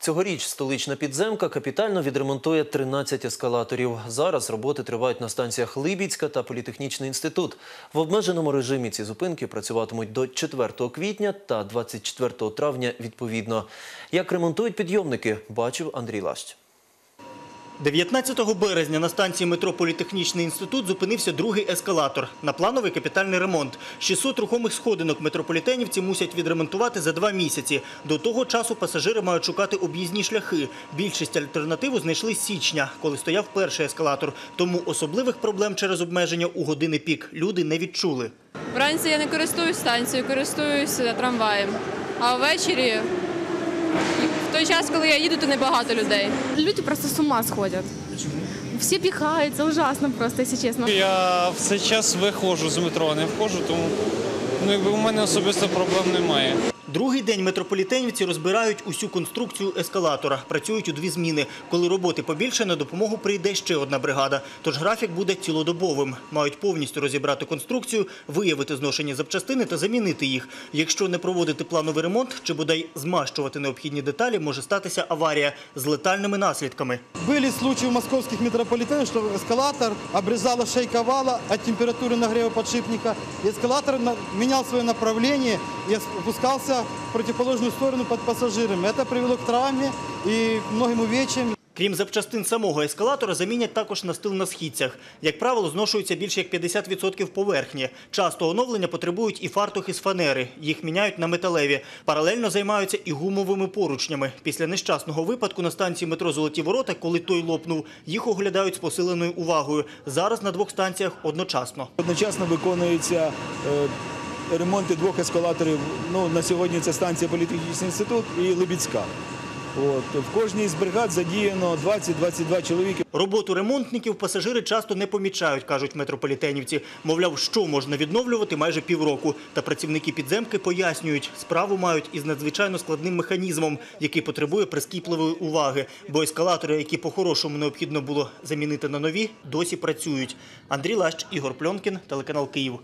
Цьогоріч столична підземка капітально відремонтує 13 ескалаторів. Зараз роботи тривають на станціях Либідська та Політехнічний інститут. В обмеженому режимі ці зупинки працюватимуть до 4 квітня та 24 травня відповідно. Як ремонтують підйомники, бачив Андрій Лащ. 19 березня на станції метро Політехнічний інститут зупинився другий ескалатор на плановий капітальний ремонт. 600 рухомих сходинок метрополітенівці мусять відремонтувати за два місяці. До того часу пасажири мають шукати об'їзні шляхи. Більшість альтернативу знайшли з січня, коли стояв перший ескалатор. Тому особливих проблем через обмеження у години пік люди не відчули. Вранці я не користуюсь станцією, користуюся трамваєм. А ввечері, в той час, коли я їду, то небагато людей. Люди просто с ума сходять. Всі бігають, це ужасно просто, якщо чесно. Я все час виходжу з метро, не входжу, тому ну, якби у мене особисто проблем немає. Другий день метрополітенівці розбирають усю конструкцію ескалатора. Працюють у дві зміни. Коли роботи побільше, на допомогу прийде ще одна бригада. Тож графік буде цілодобовим. Мають повністю розібрати конструкцію, виявити зношені запчастини та замінити їх. Якщо не проводити плановий ремонт чи бодай змащувати необхідні деталі, може статися аварія з летальними наслідками. Были случаи в московских метрополитенах, что эскалатор обрезала шейка вала от температуры нагрева подшипника. И эскалатор на- менял свое направление и в противоположную сторону под пассажирами. Это привело к травме и многим увечьям. Крім запчастин самого ескалатора, замінять також настил на східцях. Як правило, зношується більше як 50% поверхні. Часто оновлення потребують і фартухи з фанери. Їх міняють на металеві. Паралельно займаються і гумовими поручнями. Після нещасного випадку на станції метро Золоті Ворота, коли той лопнув, їх оглядають з посиленою увагою. Зараз на двох станціях одночасно. Одночасно виконуються е, ремонти двох ескалаторів. Ну, на сьогодні це станція Політехнічний інститут і Либідська. От. В кожній з бригад задіяно 20-22 чоловіки. Роботу ремонтників пасажири часто не помічають, кажуть метрополітенівці. Мовляв, що можна відновлювати майже півроку. Та працівники підземки пояснюють, справу мають із надзвичайно складним механізмом, який потребує прискіпливої уваги. Бо ескалатори, які по-хорошому необхідно було замінити на нові, досі працюють. Андрій Лащ, Ігор Пльонкін, телеканал Київ.